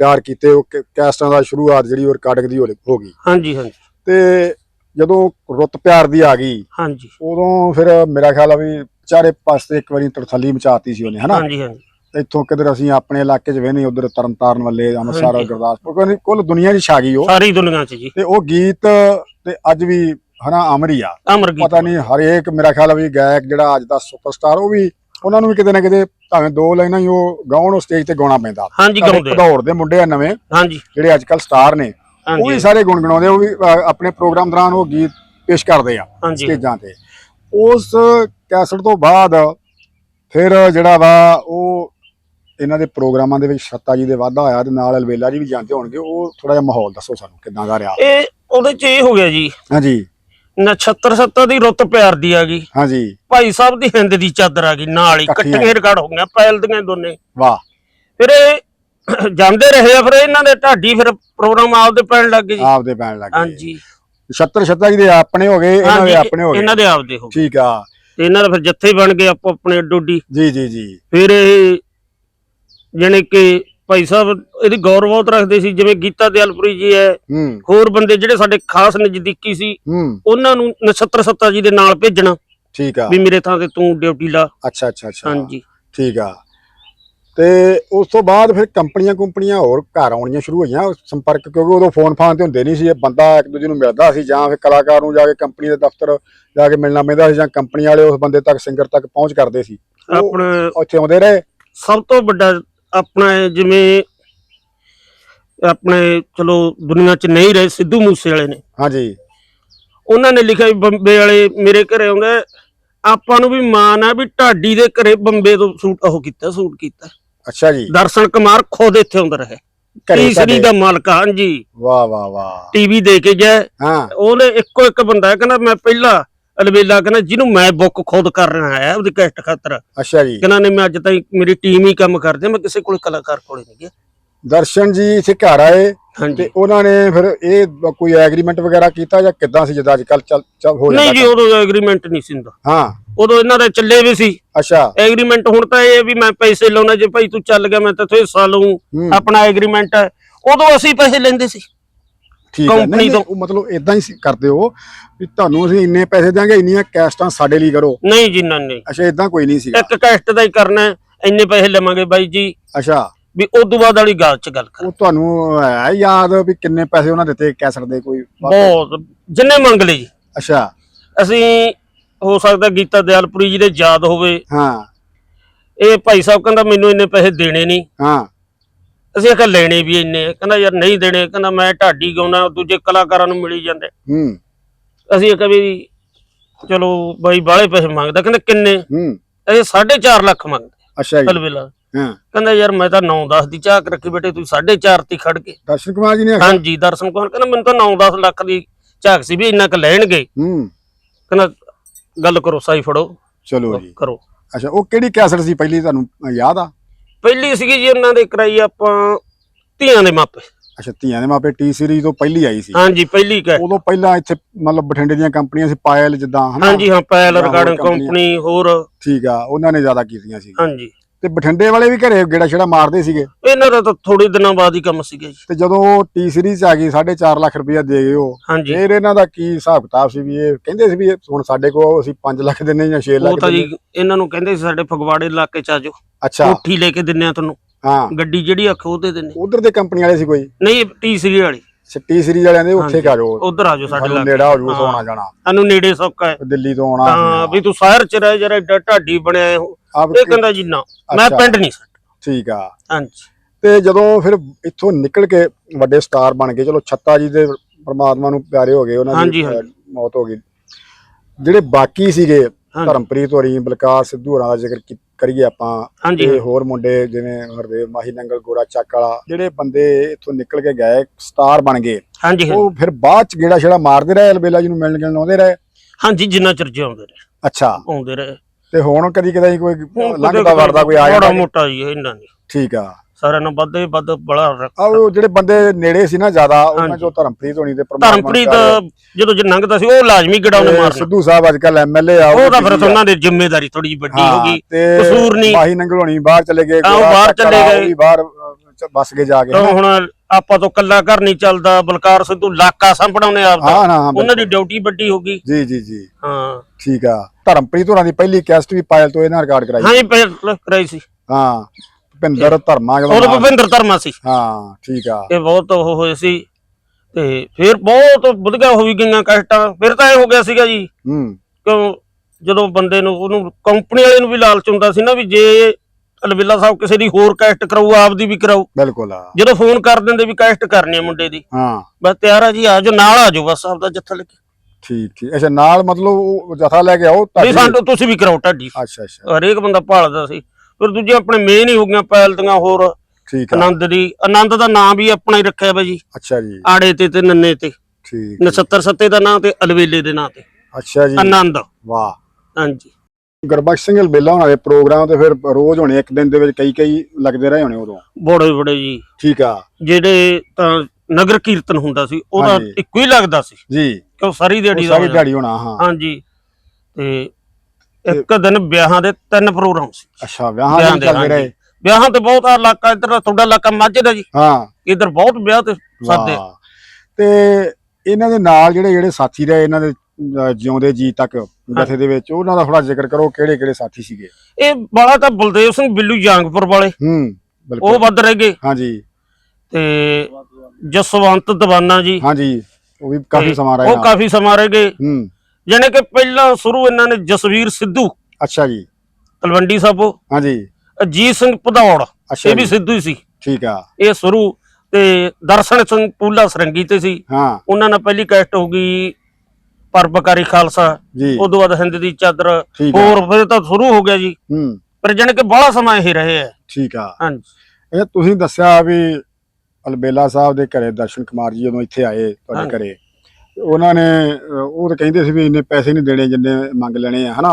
ਤਿਆਰ ਕੀਤੇ ਉਹ ਕੈ- ਕੈਸਟਾਂ ਦਾ ਸ਼ੁਰੂਆਤ ਜਿਹੜੀ ਉਹ ਰਿਕਾਰਡਿੰਗ ਦੀ ਹੋ ਹੋ ਗਈ। ਹਾਂਜੀ ਹਾਂਜੀ। ਤੇ ਜਦੋਂ ਰੁੱਤ ਪਿਆਰ ਦੀ ਆ ਗਈ ਹਾਂਜੀ। ਉਦੋਂ ਫਿਰ ਮੇਰਾ ਖਿਆਲ ਆ ਵੀ ਚਾਰੇ ਪਾਸੇ ਇੱਕ ਵਾਰੀ ਤੜਥੱਲੀ ਮਚਾਤੀ ਸੀ ਉਹਨੇ ਹਨਾ? ਹਾਂਜੀ ਹਾਂਜੀ। ਇੱਥੋਂ ਕਿਧਰ ਅਸੀਂ ਆਪਣੇ ਇਲਾਕੇ 'ਚ ਵੇਹਨੇ ਉਧਰ ਤਰਨਤਾਰਨ ਵੱਲੇ ਅੰਮ੍ਰਿਤਸਰ ਹਾਂਜੀ। ਗੁਰਦਾਸਪੁਰ ਕੋਈ ਕੁੱਲ ਦੁਨੀਆ 'ਚ ਛਾ ਗਈ ਉਹ। ਸਾਰੀ ਦੁਨੀਆ 'ਚ ਜੀ। ਤੇ ਉਹ ਗੀਤ ਤੇ ਅੱਜ ਵੀ ਹਨਾ ਅਮਰੀ ਆ। ਅਮਰ ਗੀਤ ਪਤਾ ਨਹੀਂ ਹਰੇਕ ਮੇਰਾ ਖਿਆਲ ਆ ਵੀ ਗਾਇਕ ਜਿਹੜਾ ਅੱਜ ਦਾ ਸੁਪਰਸਟਾਰ ਉਹ ਵੀ ਉਹਨਾਂ ਨੂੰ ਵੀ ਕਿਤੇ ਨਾ ਕਿਤੇ ਭਾਵੇਂ ਦੋ ਲਾਈਨਾਂ ਹੀ ਉਹ ਗਾਉਣ ਉਹ ਸਟੇਜ ਤੇ ਗਾਉਣਾ ਪੈਂਦਾ। ਹਾਂਜੀ ਗਾਉਂਦੇ ਆ। ਦੇ ਮੁੰਡੇ ਆ ਨਵੇਂ ਹਾਂਜੀ। ਜਿਹੜੇ ਅੱਜ ਕੱਲ ਸਟਾਰ ਨੇ ਉਹ ਵੀ ਹਾਂਜੀ। ਸਾਰੇ ਗੁੰਗਣਾਉਂਦੇ ਉਹ ਵੀ ਅ, ਆਪਣੇ ਪ੍ਰੋਗਰਾਮ ਦੌਰਾਨ ਉਹ ਗੀਤ ਪੇਸ਼ ਕਰਦੇ ਆ ਹਾਂਜੀ। ਸਟੇਜਾਂ ਤੇ। ਉਸ ਕੈਸਟ ਤੋਂ ਬਾਅਦ ਫਿਰ ਜਿਹੜਾ ਵਾ ਉਹ ਇਹਨਾਂ ਦੇ ਪ੍ਰੋਗਰਾਮਾਂ ਦੇ ਵਿੱਚ ਛੱਤਾ ਜੀ ਦੇ ਵਾਧਾ ਹੋਇਆ ਤੇ ਨਾਲ ਅਲਵੇਲਾ ਜੀ ਵੀ ਜਾਂਦੇ ਹੋਣਗੇ ਉਹ ਥੋੜਾ ਜਿਹਾ ਮਾਹੌਲ ਦੱਸੋ ਸਾਨੂੰ ਕਿਦਾਂ ਦਾ ਰਿਹਾ? ਇਹ ਉਹਦੇ 'ਚ ਇਹ ਹੋ ਗਿਆ ਜੀ। ਹਾਂਜੀ। ਨਛੱਤਰ ਸੱਤਾ ਦੀ ਰੁੱਤ ਪਿਆਰ ਦੀ ਆ ਗਈ। ਹਾਂਜੀ। ਭਾਈ ਸਾਹਿਬ ਦੀ ਹਿੰਦ ਦੀ ਚਾਦਰ ਆ ਗਈ ਨਾਲ ਹੀ ਇਕੱਠੀਆਂ। ਰਿਕਾਰਡ ਹੋ ਗਈਆਂ ਪੈਲ ਦੀਆਂ ਦੋਨੇ। ਵਾਹ। ਫਿਰ ਇਹ ਜਾਂਦੇ ਰਹੇ ਫਿਰ ਇਹਨਾਂ ਦੇ ਢਾਡੀ ਫਿਰ ਪ੍ਰੋਗਰਾਮ ਆਪਦੇ ਪੈਣ ਲੱਗ ਗਏ ਜੀ ਆਪਦੇ ਪੈਣ ਲੱਗ ਗਏ ਹਾਂਜੀ। ਛੱਤਰ ਛੱਤਾ ਜੀ ਦੇ ਆਪਣੇ ਹੋ ਗਏ ਇਹਨਾਂ ਦੇ ਆਪਣੇ ਹੋ ਗਏ। ਇਹਨਾਂ ਦੇ ਆਪਦੇ ਹੋ ਗਏ। ਠੀਕ ਆ। ਤੇ ਇਹਨਾਂ ਦਾ ਫਿਰ ਜੱਥੇ ਬਣ ਗਏ ਆਪੋ ਆਪਣੇ ਡੋਡੀ। ਜੀ ਜੀ ਜੀ। ਫਿਰ ਇਹ ਜਾਣੀ ਕਿ ਭਾਈ ਸਾਹਿਬ ਇਹਦੀ ਗੌਰ ਬਹੁਤ ਰੱਖਦੇ ਸੀ ਜਿਵੇਂ ਗੀਤਾ ਦਿਆਲਪੁਰੀ ਜੀ ਹੈ। ਹੂੰ। ਹੋਰ ਬੰਦੇ ਜਿਹੜੇ ਸਾਡੇ ਖਾਸ ਨਜ਼ਦੀਕੀ ਸੀ ਹੂੰ। ਉਹਨਾਂ ਨੂੰ ਨਛੱਤਰ ਸੱਤਾ ਜੀ ਦੇ ਨਾਲ ਭੇਜਣਾ। ਠੀਕ ਆ। ਵੀ ਮੇਰੇ ਥਾਂ ਤੇ ਤੂੰ ਡਿਊਟੀ ਲਾ। ਅੱਛਾ ਅੱਛਾ ਅੱਛਾ। ਹਾਂਜੀ। ਠੀਕ ਆ। ਤੇ ਉਸ ਤੋਂ ਬਾਅਦ ਫਿਰ ਕੰਪਨੀਆਂ ਕੰਪਨੀਆਂ ਹੋਰ ਘਰ ਆਉਣੀਆਂ ਸ਼ੁਰੂ ਹੋਈਆਂ ਸੰਪਰਕ ਕਿਉਂਕਿ ਉਦੋਂ ਫੋਨ ਫਾਨ ਤੇ ਹੁੰਦੇ ਨਹੀਂ ਸੀ ਇਹ ਬੰਦਾ ਇੱਕ ਦੂਜੇ ਨੂੰ ਮਿਲਦਾ ਸੀ ਜਾਂ ਫਿਰ ਕਲਾਕਾਰ ਨੂੰ ਜਾ ਕੇ ਕੰਪਨੀ ਦੇ ਦਫ਼ਤਰ ਜਾ ਕੇ ਮਿਲਣਾ ਪੈਂਦਾ ਸੀ ਜਾਂ ਕੰਪਨੀ ਵਾਲੇ ਉਸ ਬੰਦੇ ਤੱਕ ਸਿੰਗਰ ਤੱਕ ਪਹੁੰਚ ਕਰਦੇ ਸੀ। ਆਪਣੇ ਉੱਥੇ ਆਉਂਦੇ ਰਹੇ। ਸਭ ਤੋਂ ਵੱਡਾ ਆਪਣਾ ਜਿਵੇਂ ਆਪਣੇ ਚਲੋ ਦੁਨੀਆ 'ਚ ਨਹੀਂ ਰਹੇ ਸਿੱਧੂ ਮੂਸੇ ਵਾਲੇ ਨੇ। ਹਾਂਜੀ। ਉਹਨਾਂ ਨੇ ਲਿਖਿਆ ਵੀ ਬੰਬੇ ਵਾਲੇ ਮੇਰੇ ਘਰੇ ਆਉਂਦੇ ਆਪਾਂ ਨੂੰ ਵੀ ਮਾਣ ਆ ਵੀ ਢਾਡੀ ਦੇ ਘਰੇ ਬੰਬੇ ਤੋਂ ਸੂਟ ਉਹ ਕੀਤਾ ਸੂਟ ਕੀਤਾ। ਅੱਛਾ ਜੀ। ਦਰਸ਼ਨ ਕੁਮਾਰ ਖੁਦ ਇੱਥੇ ਆਉਂਦਾ ਰਹੇ। ਤੀਸਰੀ। ਦਾ ਮਾਲਕ ਹਾਂਜੀ। ਵਾਹ ਵਾਹ ਵਾਹ। ਟੀਵੀ ਦੇ ਕੇ ਗਿਆ। ਹਾਂ। ਉਹਨੇ ਇੱਕੋ ਇੱਕ ਬੰਦਾ ਕਹਿੰਦਾ ਮੈਂ ਪਹਿਲਾ ਅਲਵੇਲਾ ਕਹਿੰਦਾ ਜਿਹਨੂੰ ਮੈਂ ਬੁੱਕ ਖੁਦ ਕਰ ਰਿਹਾ ਆ ਉਹਦੀ ਕੈਸਟ ਖਾਤਰ। ਅੱਛਾ ਜੀ। ਕਹਿੰਦਾ ਨੇ ਮੈਂ ਅੱਜ ਤਾਈਂ ਮੇਰੀ ਟੀਮ ਹੀ ਕੰਮ ਕਰਦੀ ਮੈਂ ਕਿਸੇ ਕੋਲ ਕਲਾਕਾਰ ਕੋਲੇ ਨਹੀਂ ਗਿਆ। ਦਰਸ਼ਨ ਜੀ ਇੱਥੇ ਘਰ ਆਏ ਤੇ ਉਹਨਾਂ ਨੇ ਫਿਰ ਇਹ ਕੋਈ ਐਗਰੀਮੈਂਟ ਵਗੈਰਾ ਕੀਤਾ ਜਾਂ ਕਿੱਦਾਂ ਸੀ ਜਿੱਦਾਂ ਅੱਜ ਕੱਲ ਚੱਲ ਚੱਲ ਹੋ ਨਹੀਂ ਜੀ ਜਾਂਦਾ ਉਦੋਂ ਐਗਰੀਮੈਂਟ ਨਹੀਂ ਸੀ ਹੁੰਦਾ। ਹਾਂ। ਉਦੋਂ ਇਹਨਾਂ ਦੇ ਚੱਲੇ ਵੀ ਸੀ। ਅੱਛਾ। ਐਗਰੀਮੈਂਟ ਹੁਣ ਤਾਂ ਇਹ ਹੈ ਵੀ ਮੈਂ ਪੈਸੇ ਲਾਉਣਾ ਜੇ ਭਾਈ ਤੂੰ ਚੱਲ ਗਿਆ ਮੈਂ ਤੇਥੋਂ ਹਿੱਸਾ ਲਊ। ਹੂੰ। ਆਪਣਾ ਐਗਰੀਮੈਂਟ ਹੈ ਉਦੋਂ ਅਸੀਂ ਪੈਸੇ ਲੈਂਦੇ ਸੀ। ਠੀਕ ਹੈ। ਨਹੀਂ ਤੋਂ। ਉਹ ਮਤਲਬ ਇਦਾਂ ਹੀ ਕਰਦੇ ਹੋ ਵੀ ਤੁਹਾਨੂੰ ਅਸੀਂ ਇੰਨੇ ਪੈਸੇ ਦਿਆਂਗੇ ਇੰਨੀਆਂ ਕੈਸਟਾਂ ਸਾਡੇ ਲਈ ਕਰੋ। ਨਹੀਂ ਜੀ ਨਾ ਨਹੀਂ। ਅੱਛਾ ਇਦਾਂ ਕੋਈ ਨਹੀਂ ਸੀਗਾ। ਇੱਕ ਕੈਸਟ ਦਾ ਹੀ ਕਰਨਾ ਹੈ, ਇੰਨੇ ਪੈਸੇ ਲਵਾਂਗੇ ਬਾਈ ਜੀ। ਅੱਛਾ। ਵੀ ਉਦੋਂ ਬਾਅਦ ਵਾਲੀ ਗੱਲ 'ਚ ਗੱਲ ਕਰ। ਉਹ ਤੁਹਾਨੂੰ ਹੈ ਯਾਦ ਵੀ ਕਿੰਨੇ ਪੈਸੇ ਉਹਨਾਂ ਦਿੱਤੇ ਕੈਸਟ ਦੇ ਕੋਈ ਬਹੁਤ ਜਿੰਨੇ ਮੰਗ ਲਈ ਜੀ। ਅੱਛਾ। ਅਸੀਂ ਹੋ ਸਕਦਾ ਗੀਤਾ ਦਿਆਲਪੁਰੀ ਜੀ ਦੇ ਯਾਦ ਹੋਵੇ। ਹਾਂ। ਇਹ ਭਾਈ ਸਾਹਿਬ ਕਹਿੰਦਾ ਮੈਨੂੰ ਇੰਨੇ ਪੈਸੇ ਦੇਣੇ ਨਹੀਂ। ਹਾਂ। ਅਸੀਂ ਆਖਿਆ ਲੈਣੇ ਵੀ ਇੰਨੇ। ਆ। ਕਹਿੰਦਾ ਯਾਰ ਨਹੀਂ ਦੇਣੇ। ਕਹਿੰਦਾ ਮੈਂ ਢਾਡੀ ਗਾਉਣਾ ਦੂਜੇ ਕਲਾਕਾਰਾਂ ਨੂੰ ਮਿਲੀ ਜਾਂਦੇ। ਹੂੰ। ਅਸੀਂ ਆਖਿਆ ਵੀ ਚਲੋ ਬਾਈ ਬਾਹਲੇ ਪੈਸੇ ਮੰਗਦਾ। ਕਹਿੰਦਾ ਕਿੰਨੇ? ਹੂੰ। ਇਹ 4.5 ਲੱਖ ਮੰਗਦੇ। ਅੱਛਾ ਜੀ। ਅਲਵੇਲਾ ਹਾਂ। ਕਹਿੰਦਾ ਯਾਰ ਮੈਂ ਤਾਂ 9-10 ਦੀ ਝਾਕ ਰੱਖੀ ਬੈਠੇ ਤੂੰ 4.5 ਤੇ ਖੜ ਕੇ ਦਰਸ਼ਨ ਕੁਮਾਰ ਜੀ ਨੇ ਆਖਿਆ? ਹਾਂਜੀ ਦਰਸ਼ਨ ਕੌਰ ਕਹਿੰਦਾ ਮੈਨੂੰ ਤਾਂ 9-10 ਲੱਖ ਦੀ ਝਾਕ ਸੀ ਵੀ ਇੰਨਾ ਕੁ ਲੈਣਗੇ। ਹੂੰ। ਕਹਿੰਦਾ ਗੱਲ ਕਰੋ ਸਾਈ ਫੜੋ। ਚਲੋ ਜੀ। ਕਰੋ। ਅੱਛਾ ਉਹ ਕਿਹੜੀ ਕੈਸਟ ਸੀ? ਪਹਿਲੀ ਤੁਹਾਨੂੰ ਅ, ਯਾਦ ਆ? ਪਹਿਲੀ ਸੀਗੀ ਜੀ ਉਹਨਾਂ ਦੇ ਕਰਾਈ ਆਪਾਂ ਧੀਆਂ ਦੇ ਮਾਪੇ। ਅੱਛਾ ਧੀਆਂ ਦੇ ਮਾਪੇ ਟੀ ਸੀਰੀਜ਼ ਤੋਂ ਪਹਿਲੀ ਆਈ ਸੀ। ਹਾਂਜੀ ਪਹਿਲੀ ਕਹਿ ਉਦੋਂ ਪਹਿਲਾਂ ਇੱਥੇ ਮਤਲਬ ਬਠਿੰਡੇ ਦੀਆਂ ਕੰਪਨੀਆਂ ਸੀ ਪਾਇਲ ਜਿੱਦਾਂ ਹਨਾ? ਹਾਂਜੀ ਹਾਂ ਹੋਰ ਰਿਕਾਰਡਿੰਗ। ਕੰਪਨੀ ਹੋਰ। ਠੀਕ ਆ ਉਹਨਾਂ ਨੇ ਜ਼ਿਆਦਾ ਕੀਤੀਆਂ ਸੀ। ਹਾਂਜੀ। ਤੇ ਬਠਿੰਡੇ ਵਾਲੇ ਵੀ ਘਰੇ ਗੇੜਾ ਛੇੜਾ ਮਾਰਦੇ ਸੀਗੇ। ਇਹਨਾਂ ਦਾ ਤਾਂ ਥੋੜੇ ਦਿਨਾਂ ਬਾਅਦ ਹੀ ਕੰਮ ਸੀਗਾ ਜੀ। ਤੇ ਜਦੋਂ ਟੀ ਸੀਰੀਜ਼ ਆ ਗਈ 4.5 ਲੱਖ ਰੁਪਇਆ ਦੇ ਗਏ ਉਹ। ਹਾਂਜੀ। ਫਿਰ ਇਹਨਾਂ ਦਾ ਕੀ ਹਿਸਾਬ ਕਿਤਾਬ ਸੀ ਵੀ ਇਹ ਕਹਿੰਦੇ ਸੀ ਵੀ ਇਹ ਹੁਣ ਸਾਡੇ ਕੋਲ ਅਸੀਂ 5 ਲੱਖ ਦਿੰਨੇ ਜਾਂ 6 ਉਹ ਲੱਖ ਤਾਂ ਜੀ ਦਿੰਨੇ ਇਹਨਾਂ ਨੂੰ ਕਹਿੰਦੇ ਸੀ ਸਾਡੇ ਫਗਵਾੜੇ ਇਲਾਕੇ ਚ ਆਜੋ ਅੱਛਾ। ਕੋਠੀ ਲੈ ਕੇ ਦਿੰਨੇ ਆ ਤੁਹਾਨੂੰ। ਹਾਂ। ਗੱਡੀ ਜਿਹੜੀ ਆਖੋ ਉਹਦੇ ਦਿੰਨੇ ਉਧਰ ਦੇ ਕੰਪਨੀ ਵਾਲੇ ਸੀ ਕੋਈ? ਨਹੀਂ ਟੀ ਸੀਰੀ ਵਾਲੀ। ਟੀ ਸੀਰੀਜ਼ ਵਾਲਿਆਂ ਦੇ ਉੱਥੇ ਹਾਂਜੀ। ਕਾ ਜੋ ਉਧਰ ਆਜੋ ਸਾਡੇ ਸਾਨੂੰ ਨੇੜਾ ਹੋ ਜੂ ਹਾਂ। ਸੋਣਾ ਜਾਣਾ। ਸਾਨੂੰ ਨੇੜੇ ਸੌਕਾ ਹੈ। ਦਿੱਲੀ ਤੋਂ ਆਉਣਾ। ਹਾਂ ਵੀ ਤੂੰ ਸ਼ਹਿਰ ਚ ਰਹਿ ਜਰਾ ਏਡਾ ਢਾਡੀ ਬਣਿਆ ਹੋ ਆਪ ਇਹ ਕਹਿੰਦਾ ਜੀ ਨਾ। ਮੈਂ ਅੱਛਾ। ਪਿੰਡ ਨਹੀਂ ਸੱਟ ਠੀਕ ਆ। ਹਾਂਜੀ। ਤੇ ਜਦੋਂ ਫਿਰ ਇੱਥੋਂ ਨਿਕਲ ਕੇ ਵੱਡੇ ਸਟਾਰ ਬਣ ਗਏ ਚਲੋ ਛੱਤਾ ਜੀ ਦੇ ਪ੍ਰਮਾਤਮਾ ਨੂੰ ਪਿਆਰੇ ਹੋ ਗਏ ਉਹਨਾਂ ਦੀ ਹਾਂਜੀ। ਅਹ, ਮੌਤ ਹੋ ਗਈ। ਜਿਹੜੇ ਬਾਕੀ ਸੀਗੇ ਹਾਂਜੀ। ਧਰਮਪ੍ਰੀਤ ਹੋਰੀ ਬਲਕਾਰ ਸਿੱਧੂ ਹੋਰਾਂ ਦਾ ਜ਼ਿਕਰ ਕੀ- ਕਰੀਏ ਆਪਾਂ। ਹਾਂਜੀ ਤੇ ਹੋਰ ਮੁੰਡੇ ਜਿਵੇਂ ਹਰਦੇਵ ਮਾਹੀ ਨੰਗਲ ਗੋਰਾ ਚੱਕ ਵਾਲਾ ਜਿਹੜੇ ਬੰਦੇ ਇੱਥੋਂ ਨਿਕਲ ਕੇ ਗਏ ਸਟਾਰ ਬਣ ਗਏ। ਹਾਂਜੀ ਹਾਂਜੀ। ਉਹ ਫਿਰ ਬਾਅਦ ਚ ਗੇੜਾ ਛੇੜਾ ਮਾਰਦੇ ਰਹੇ ਅਲਬੇਲਾ ਜੀ ਨੂੰ ਮਿਲਣ ਗਿਲਣ ਆਉਂਦੇ ਰਹੇ? ਹਾਂਜੀ ਜਿੰਨਾ ਚਿਰ ਜਿਉਂਦੇ ਰਹੇ। ਅੱਛਾ। ਆਉਂਦੇ ਰਹੇ। ਤੇ ਹੁਣ ਕਦੀ ਕਦਾਈ ਕੋਈ ਲੰਘਦਾ ਵੜਦਾ ਕੋਈ ਆ ਜਾਂਦਾ ਮੋਟਾ ਜੀ ਇੰਨਾ ਨਹੀਂ। ਠੀਕ ਆ। ਸਾਰਿਆਂ ਨੂੰ ਵੱਧ ਵੱਧ ਬੜਾ ਰੱਖ- ਆ ਉਹ ਜਿਹੜੇ ਬੰਦੇ ਨੇੜੇ ਸੀ ਨਾ ਜ਼ਿਆਦਾ ਉਹਨਾਂ। ਚੋਂ ਧਰਮਪ੍ਰੀਤ ਹੋਣੀ ਤੇ ਪ੍ਰਮਾਤਮਾ ਧਰਮਪ੍ਰੀਤ। ਜਦੋਂ ਜੇ ਲੰਘਦਾ ਸੀ ਉਹ ਲਾਜ਼ਮੀ ਗੜਾ ਉਹਨੇ ਤੇ ਮਾਰਨਾ। ਸਿੱਧੂ ਸਾਹਿਬ ਅੱਜ ਕੱਲ ਐਮਐਲਏ ਆ ਉਹ ਤਾਂ ਫਿਰ। ਉਹਨਾਂ ਦੀ ਜ਼ਿੰਮੇਵਾਰੀ ਥੋੜੀ ਵੱਡੀ ਹਾਂ, ਗਈ। ਕਸੂਰ ਨਹੀਂ। ਮਾਹੀ ਨੰਗਲੋਣੀ ਬਾਹਰ ਚਲੇ ਗਏ ਉਹ ਬਾਹਰ ਚਲੇ ਗਏ। ਬਾਹਰ ਬੱਸ ਕੇ ਜਾ ਕੇ। ਹੁਣ ਆਪਾਂ ਤੋਂ ਕੱਲਾ ਘਰ ਨਹੀਂ ਚੱਲਦਾ ਬਲਕਾਰ ਸਿੱਧੂ ਇਲਾਕਾ ਸੰਭਣਾਉਨੇ ਹਾਂ ਹਾਂ, ਉਹਨਾਂ ਦੀ ਡਿਊਟੀ ਵੱਡੀ ਹੋ ਗਈ। ਜੀ ਜੀ ਜੀ। ਹਾਂ। ਠੀਕ ਆ। ਧਰਮਪ੍ਰੀਤ ਹੋਰਾਂ ਦੀ ਪਹਿਲੀ ਕੈਸਟ ਵੀ ਪਾਇਲ ਤੋਂ ਇਹਨਾਂ ਰਿਕਾਰਡ ਕਰਾਈ। ਹਾਂਜੀ ਪਹਿਲਾਂ ਕਰਾਈ ਸੀ। ਹਾਂ ਭਿੰਦਰ ਧਰਮਾ ਉਹ ਭੁਪਿੰਦਰ ਧਰਮਾ ਸੀ। ਹਾਂ ਠੀਕ ਆ। ਇਹ ਬਹੁਤ ਉਹ ਹੋਏ ਸੀ। ਤੇ ਫਿਰ ਬਹੁਤ ਵਧੀਆ ਹੋਈ ਗਈਆਂ ਕਸ਼ਟਾਂ। ਫਿਰ ਤਾਂ ਇਹ ਹੋ ਗਿਆ ਸੀਗਾ ਜੀ ਹੂੰ। ਕਿਉਂ ਜਦੋਂ ਬੰਦੇ ਨੂੰ ਉਹਨੂੰ ਕੰਪਨੀ ਵਾਲੇ ਨੂੰ ਵੀ ਲਾਲਚ ਹੁੰਦਾ ਸੀ ਨਾ ਵੀ ਜੇ ਅਲਵਿਲਾ ਸਾਹਿਬ ਕਿਸੇ ਦੀ ਹੋਰ ਕੈਸਟ ਕਰਾਊ ਆਪਦੀ ਵੀ ਕਰਾਊ। ਬਿਲਕੁਲ ਆ। ਜਦੋਂ ਫੋਨ ਕਰ ਦਿੰਦੇ ਵੀ ਕੈਸਟ ਕਰਨੀ ਆ ਮੁੰਡੇ ਦੀ। ਹਾਂ। ਬਸ ਤਿਆਰ ਆ ਜੀ ਆ ਜਾਓ ਨਾਲ ਆ ਜਾਓ ਬਸ ਆਪਦਾ ਜੱਥਾ ਲੈ ਕੇ। ਠੀਕ ਠੀਕ ਅੱਛਾ ਨਾਲ ਮਤਲਬ ਉਹ ਜਥਾ ਲੈ ਕੇ ਆਓ ਵੀ ਸਾਨੂੰ ਤੁਸੀਂ ਵੀ ਕਰਾਓ ਢਾਡੀ। ਅੱਛਾ ਅੱਛਾ। ਹਰੇਕ ਬੰਦਾ ਭਾਲਦਾ ਸੀ। ਫਿਰ ਦੂਜੇ ਆਪਣੇ ਮੇਨ ਹੀ ਹੋ ਗਈਆਂ ਪੈਲਦੀਆਂ ਹੋਰ। ਠੀਕ ਆਨੰਦ ਦੀ। ਆਨੰਦ ਦਾ ਨਾਮ ਵੀ ਆਪਣਾ ਹੀ ਰੱਖਿਆ ਵਾ ਜੀ। ਅੱਛਾ ਜੀ। ਆੜੇ ਤੇ ਤੇ ਨੰਨੇ ਤੇ। ਠੀਕ। ਨਛੱਤਰ ਸੱਤੇ ਦਾ ਨਾਂ ਤੇ ਅਲਵੇਲੇ ਦੇ ਨਾਂ ਤੇ। ਅੱਛਾ ਜੀ। ਆਨੰਦ। ਵਾਹ। ਹਾਂਜੀ। ਗੁਰਬਖਸ਼ ਸਿੰਘ ਬੇਲਾ ਹੋਣਾ ਦੇ ਪ੍ਰੋਗਰਾਮ ਤੇ ਫਿਰ ਰੋਜ਼ ਹੋਣੇ ਇੱਕ ਦਿਨ ਦੇ ਵਿੱਚ ਕਈ ਕਈ ਲੱਗਦੇ ਰਹੇ ਹੋਣੇ ਉਦੋਂ। ਬੜੇ ਬੜੇ ਜੀ। ਠੀਕ ਆ। ਜਿਹੜੇ ਤਾਂ ਨਗਰ ਕੀਰਤਨ ਹੁੰਦਾ ਸੀ ਉਹਦਾ। ਇੱਕੋ ਹੀ ਲੱਗਦਾ ਸੀ। ਜੀ। ਕਿਉਂ ਸਾਰੀ ਉਹ ਦਿਹਾੜੀ ਦਾ ਸਾਰੀ। ਦਿਹਾੜੀ ਹੋਣਾ ਹਾਂ। ਹਾਂਜੀ। ਤੇ ਇੱਕ ਦਿਨ ਵਿਆਹਾਂ ਦੇ ਤਿੰਨ ਪ੍ਰੋਗਰਾਮ ਸੀ। ਅੱਛਾ ਵਿਆਹਾਂ ਦੇ ਚੱਲਦੇ ਰਹੇ। ਵਿਆਹਾਂ ਤੇ ਬਹੁਤ ਆ ਇਲਾਕਾ ਇੱਧਰ ਤੁਹਾਡਾ ਇਲਾਕਾ ਮਾਝੇ ਦਾ ਜੀ। ਹਾਂ। ਇੱਧਰ ਬਹੁਤ ਵਿਆਹ ਤੇ ਸਾਦੇ ਤੇ ਇਹਨਾਂ ਦੇ ਨਾਲ ਜਿਹੜੇ ਜਿਹੜੇ ਸਾਥੀ ਰਹੇ ਇਹਨਾਂ ਦੇ ਜਿਉਂਦੇ ਜੀ ਤੱਕ ਜਥੇ ਦੇ ਵਿੱਚ ਉਹਨਾਂ ਦਾ ਥੋੜਾ ਜ਼ਿਕਰ ਕਰੋ ਕਿਹੜੇ ਕਿਹੜੇ ਸਾਥੀ ਸੀਗੇ? ਇਹ ਵਾਲਾ ਤਾਂ ਬਲਦੇਵ ਸਿੰਘ ਬਿੱਲੂ ਜਾਂਗਪੁਰ ਵਾਲੇ। ਹੂੰ ਉਹ ਵੱਧ ਰਹਿ ਗਏ। ਹਾਂਜੀ। ਤੇ ਜਸਵੰਤ ਦਵਾਨਾ ਜੀ। ਹਾਂਜੀ। ਉਹ ਵੀ ਕਾਫੀ ਸਮਾਂ ਰਹੇ ਉਹ। ਕਾਫੀ ਸਮਾਂ ਰਹਿ ਗਏ। ਹੂੰ। ਜਾਣੀ ਕਿ ਪਹਿਲਾਂ ਸ਼ੁਰੂ ਇਹਨਾਂ ਨੇ ਜਸਵੀਰ ਸਿੱਧੂ ਅੱਛਾ ਜੀ। ਤਲਵੰਡੀ ਸਾਬੋ ਹਾਂਜੀ। ਅਜੀਤ ਸਿੰਘ ਅੱਛਾ ਇਹ ਵੀ ਸਿੱਧੂ ਹੀ ਸੀ। ਠੀਕ ਆ। ਇਹ ਸ਼ੁਰੂ ਤੇ ਦਰਸ਼ਨ ਸਿੰਘ ਪੂਲਾ ਸਰੰਗੀ ਤੇ ਸੀ। ਹਾਂ। ਉਹਨਾਂ ਨਾਲ ਪਹਿਲੀ ਕੈਸਟ ਹੋ ਗਈ ਪਰਬਕਾਰੀ ਖਾਲਸਾ ਉਦੋਂ ਬਾਅਦ ਹਿੰਦ ਦੀ ਚਾਦਰ ਆ। ਹੋਰ ਫਿਰ ਤਾਂ ਸ਼ੁਰੂ ਹੋ ਗਿਆ ਜੀ। ਹੂੰ। ਪਰ ਜਾਣੀ ਕਿ ਬੜਾ ਸਮਾਂ ਇਹ ਰਹੇ। ਹੈ ਠੀਕ ਆ। ਹਾਂਜੀ। ਇਹ ਤੁਸੀਂ ਦੱਸਿਆ ਵੀ ਅਲਬੇਲਾ ਸਾਹਿਬ ਦੇ ਘਰੇ ਦਰਸ਼ਨ ਕੁਮਾਰ ਜੀ ਜਦੋਂ ਇੱਥੇ ਆਏ ਤੁਹਾਡੇ। ਘਰੇ। ਉਹਨਾਂ ਨੇ ਉਹ ਤਾਂ ਕਹਿੰਦੇ ਸੀ ਵੀ ਇੰਨੇ ਪੈਸੇ ਨਹੀਂ ਦੇਣੇ ਜਿੰਨੇ ਮੰਗ ਲੈਣੇ ਆ ਹਨਾ?